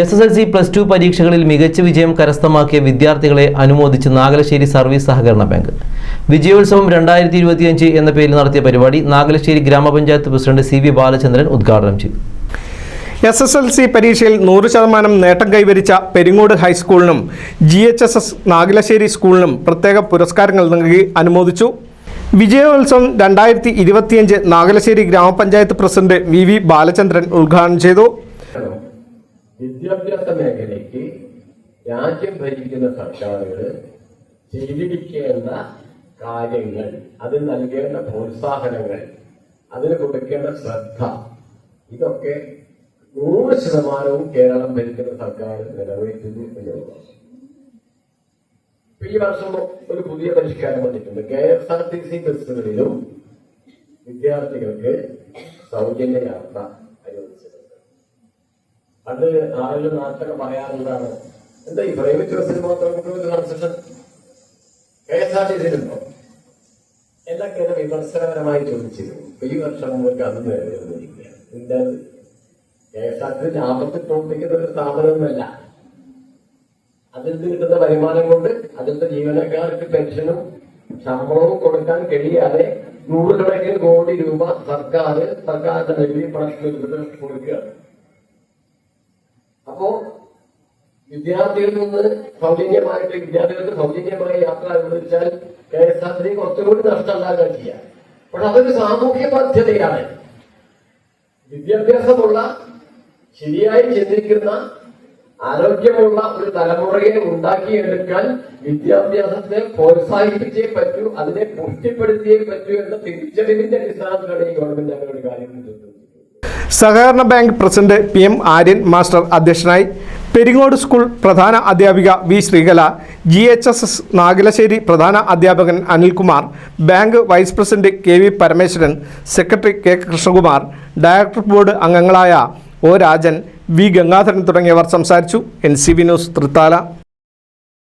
S S L C plus two പരീക്ഷകളിൽ മികച്ച വിജയം കരസ്ഥമാക്കിയ വിദ്യാർത്ഥികളെ അനുമോദിച്ച് നാഗലശ്ശേരി സർവീസ് സഹകരണ ബാങ്ക്. വിജയോത്സവം രണ്ടായിരത്തി ഇരുപത്തിയഞ്ച് എന്ന പേരിൽ നടത്തിയ പരിപാടി നാഗലശ്ശേരി ഗ്രാമപഞ്ചായത്ത് പ്രസിഡന്റ് സി വി ബാലചന്ദ്രൻ ഉദ്ഘാടനം ചെയ്തു. എസ് എസ് എൽ സി പരീക്ഷയിൽ നൂറ് ശതമാനം നേട്ടം കൈവരിച്ച Peringode ഹൈസ്കൂളിനും G H S S Nagalassery സ്കൂളിനും പ്രത്യേക പുരസ്കാരങ്ങൾ നൽകി അനുമോദിച്ചു. വിജയോത്സവം രണ്ടായിരത്തി ഇരുപത്തിയഞ്ച് നാഗലശ്ശേരി ഗ്രാമപഞ്ചായത്ത് പ്രസിഡന്റ് വി വി ബാലചന്ദ്രൻ ഉദ്ഘാടനം ചെയ്തു. വിദ്യാഭ്യാസ മേഖലയ്ക്ക് രാജ്യം ഭരിക്കുന്ന സർക്കാരുകൾ ചെയ്തിരിക്കേണ്ട കാര്യങ്ങൾ അതിന് നൽകേണ്ട പ്രോത്സാഹനങ്ങൾ അതിന് കൊടുക്കേണ്ട ശ്രദ്ധ ഇതൊക്കെ നൂറ് ശതമാനവും കേരളം ഭരിക്കുന്ന സർക്കാർ നിറവേറ്റുന്നു എന്നുള്ളതാണ്. ഈ വർഷം ഒരു പുതിയ പരിഷ്കാരം വന്നിട്ടുണ്ട്. K S R T C ബസ്സുകളിലും വിദ്യാർത്ഥികൾക്ക് സൗജന്യ യാത്ര പണ്ട് ആളുകൾ നാട്ടിലൊക്കെ പറയാറുള്ളതാണ് എന്താ ഈ പ്രൈവറ്റ് ബസ്സിൽ മാത്രം concession K S R T സിയിലുണ്ടോ? എന്നൊക്കെ എന്നെ വിമർശനപരമായി ചോദിച്ചിരുന്നു. ഈ വർഷം മുമ്പ് അത് നേരിടുന്നിരിക്കുകയാണ് എന്താ കെ എസ് ആർ ടി ലാഭത്തിൽ പ്രവർത്തിക്കുന്ന ഒരു സ്ഥാപനമൊന്നുമല്ല. അതിൽ നിന്ന് കിട്ടുന്ന വരുമാനം കൊണ്ട് അതിന്റെ ജീവനക്കാർക്ക് പെൻഷനും ശമ്പളവും കൊടുക്കാൻ കഴിയാതെ നൂറുകണക്കിന് കോടി രൂപ സർക്കാർ സർക്കാരിന്റെ നെല്ലി പണത്തിൽ കൊടുക്കുകയാണ്. അപ്പോ വിദ്യാർത്ഥികളിൽ നിന്ന് സൗജന്യമായിട്ട് വിദ്യാർത്ഥികൾക്ക് സൗജന്യമായി യാത്ര അനുവദിച്ചാൽ കെ എസ് ആർ ടി കുറച്ചുകൂടി നഷ്ടം ഉണ്ടാകാൻ ചെയ്യാം പക്ഷെ അതൊരു സാമൂഹ്യ ബാധ്യതയാണ്. വിദ്യാഭ്യാസമുള്ള ശരിയായി ചിന്തിക്കുന്ന ആരോഗ്യമുള്ള ഒരു തലമുറയെ ഉണ്ടാക്കിയെടുക്കാൻ വിദ്യാഭ്യാസത്തെ പ്രോത്സാഹിപ്പിച്ചേ പറ്റൂ അതിനെ പുഷ്ടിപ്പെടുത്തിയേ പറ്റൂ എന്ന തിരിച്ചറിവിന്റെ അടിസ്ഥാനത്തിലാണ് ഈ ഗവൺമെന്റ് അങ്ങനെ ഒരു കാര്യം ചെയ്തത്. സഹകരണ bank president P M Aryan master അധ്യക്ഷനായി പെരിങ്ങോട് സ്കൂൾ പ്രധാന അധ്യാപിക V Sreekala G H S S Nagalassery പ്രധാന അധ്യാപകൻ Anilkumar bank vice president K V Parameswaran secretary K Krishnakumar director board അംഗങ്ങളായ ഒ രാജൻ വി ഗംഗാധരൻ തുടങ്ങിയവർ സംസാരിച്ചു. N C V news Thrithala.